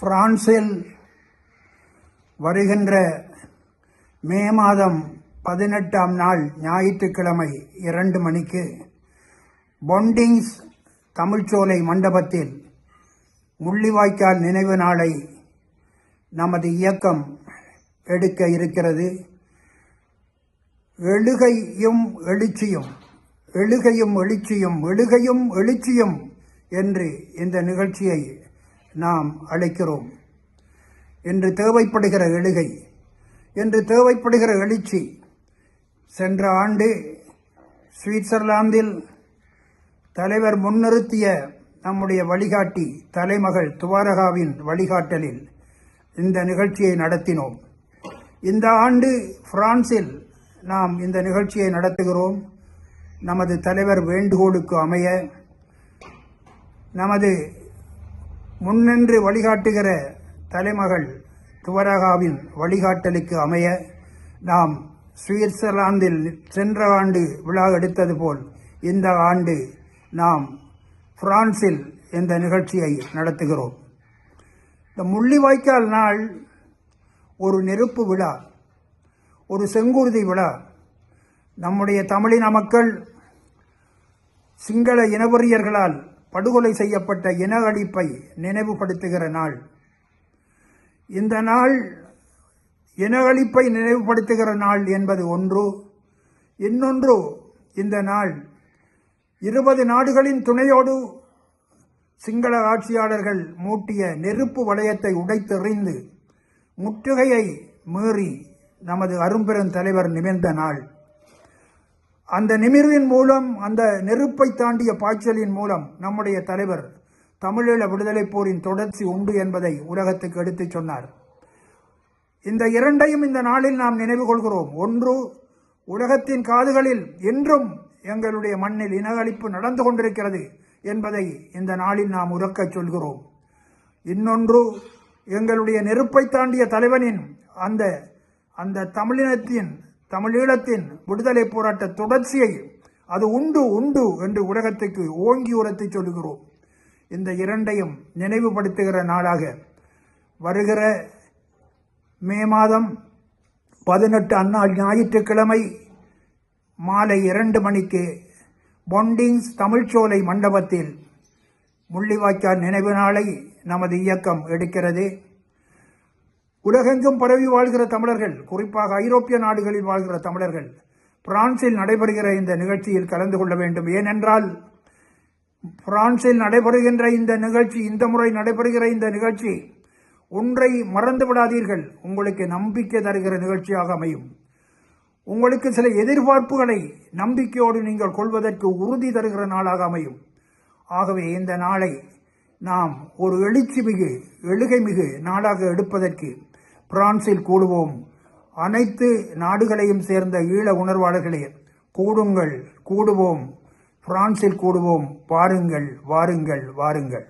பிரான்சில் வருகின்ற மே மாதம் பதினெட்டாம் நாள் ஞாயிற்றுக்கிழமை இரண்டு மணிக்கு பொண்டிங்ஸ் தமிழ்ச்சோலை மண்டபத்தில் முள்ளிவாய்க்கால் நினைவு நாளை நமது இயக்கம் எடுக்க இருக்கிறது. எழுகையும் எழுச்சியும் எழுகையும் எழுச்சியும் எழுகையும் எழுச்சியும் என்று இந்த நிகழ்ச்சியை நாம் அழைக்கிறோம். என்று தேவைப்படுகிற எழுகை என்று தேவைப்படுகிற எழுச்சி சென்ற ஆண்டு சுவிட்சர்லாந்தில் தலைவர் முன்னிறுத்திய நம்முடைய வழிகாட்டி தலைமகள் துவாரகாவின் வழிகாட்டலில் இந்த நிகழ்ச்சியை நடத்தினோம். இந்த ஆண்டு பிரான்சில் நாம் இந்த நிகழ்ச்சியை நடத்துகிறோம். நமது தலைவர் வேண்டுகோளுக்கு அமைய நமது முன்னின்று வழிகாட்டுகிற தலைமகள் துவரகாவின் வழிகாட்டலுக்கு அமைய நாம் சுவிட்சர்லாந்தில் சென்ற ஆண்டு விழா எடுத்தது போல் இந்த ஆண்டு நாம் பிரான்சில் இந்த நிகழ்ச்சியை நடத்துகிறோம். இந்த முள்ளிவாய்க்கால் நாள் ஒரு நெருப்பு விழா ஒரு செங்குருதி விழா. நம்முடைய தமிழின மக்கள் சிங்கள இனவெறியர்களால் படுகொலை செய்யப்பட்ட இன அழிப்பை நினைவுபடுத்துகிற நாள். இந்த நாள் இன அழிப்பை நினைவுபடுத்துகிற நாள் என்பது ஒன்று. இன்னொன்று இந்த நாள் இருபது நாடுகளின் துணையோடு சிங்கள ஆட்சியாளர்கள் மூட்டிய நெருப்பு வளையத்தை உடைத்தெறிந்து முற்றுகையை மீறி நமது அரும்பெரும் தலைவர் நிமிர்ந்த நாள். அந்த நிமிர்வின் மூலம் அந்த நெருப்பை தாண்டிய பாய்ச்சலின் மூலம் நம்முடைய தலைவர் தமிழீழ விடுதலைப் போரின் தொடர்ச்சி உண்டு என்பதை உலகத்துக்கு எடுத்துச் சொன்னார். இந்த இரண்டையும் இந்த நாளில் நாம் நினைவு கொள்கிறோம். ஒன்று உலகத்தின் காதுகளில் என்றும் எங்களுடைய மண்ணில் இனஅழிப்பு நடந்து கொண்டிருக்கிறது என்பதை இந்த நாளில் நாம் உறக்கச் சொல்கிறோம். இன்னொன்று எங்களுடைய நெருப்பை தாண்டிய தலைவனின் அந்த அந்த தமிழினத்தின் தமிழீழத்தின் விடுதலை போராட்ட தொடர்ச்சியை அது உண்டு உண்டு என்று உலகத்துக்கு ஓங்கி உரத்தை சொல்கிறோம். இந்த இரண்டையும் நினைவுபடுத்துகிற நாளாக வருகிற மே மாதம் பதினெட்டு அந்நாள் ஞாயிற்றுக்கிழமை மாலை இரண்டு மணிக்கு பொண்டிங்ஸ் தமிழ்ச்சோலை மண்டபத்தில் முள்ளிவாய்க்கால் நினைவு நாளை நமது இயக்கம் எடுக்கிறது. உலகெங்கும் பரவி வாழ்கிற தமிழர்கள் குறிப்பாக ஐரோப்பிய நாடுகளில் வாழ்கிற தமிழர்கள் பிரான்சில் நடைபெறுகிற இந்த நிகழ்ச்சியில் கலந்து கொள்ள வேண்டும். ஏனென்றால் பிரான்சில் நடைபெறுகின்ற இந்த நிகழ்ச்சி இந்த முறை நடைபெறுகிற இந்த நிகழ்ச்சி ஒன்றை மறந்து விடாதீர்கள். உங்களுக்கு நம்பிக்கை தருகிற நிகழ்ச்சியாக அமையும். உங்களுக்கு சில எதிர்பார்ப்புகளை நம்பிக்கையோடு நீங்கள் கொள்வதற்கு உறுதி தருகிற நாளாக அமையும். ஆகவே இந்த நாளை நாம் ஒரு எழுச்சி மிகு எழுகை மிகு நாளாக எடுப்பதற்கு பிரான்சில் கூடுவோம். அனைத்து நாடுகளையும் சேர்ந்த ஈழ உணர்வாளர்களே கூடுங்கள் கூடுவோம். பிரான்சில் கூடுவோம். பாருங்கள் வாருங்கள் வாருங்கள்.